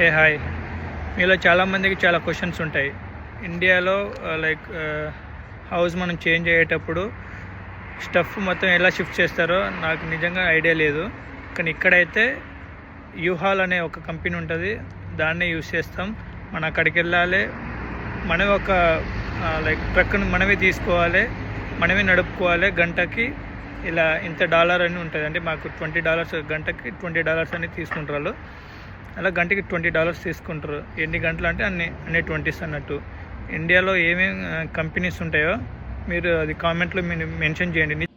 ఏ hi మీలో చాలామందికి చాలా క్వశ్చన్స్ ఉంటాయి. ఇండియాలో లైక్ హౌస్ మనం చేంజ్ అయ్యేటప్పుడు స్టఫ్ మొత్తం ఎలా షిఫ్ట్ చేస్తారో నాకు నిజంగా ఐడియా లేదు. కానీ ఇక్కడైతే యూహాల్ అనే ఒక కంపెనీ ఉంటుంది. దాన్నే యూస్ చేస్తాం. మనం అక్కడికి వెళ్ళాలి. మనమే ఒక uh, లైక్ ట్రక్ను మనమే తీసుకోవాలి. మనమే నడుపుకోవాలి. గంటకి ఇలా ఇంత డాలర్ అని ఉంటుంది అంటే మాకు ట్వంటీ డాలర్స్ గంటకి ట్వంటీ డాలర్స్ అని తీసుకుంటారు అలా గంటకి ట్వంటీ డాలర్స్ తీసుకుంటారు. ఎన్ని గంటలు అంటే అన్ని అన్ని ట్వంటీస్ అన్నట్టు. ఇండియాలో ఏమేమి కంపెనీస్ ఉంటాయో మీరు అది కామెంట్లో మీరు మెన్షన్ చేయండి.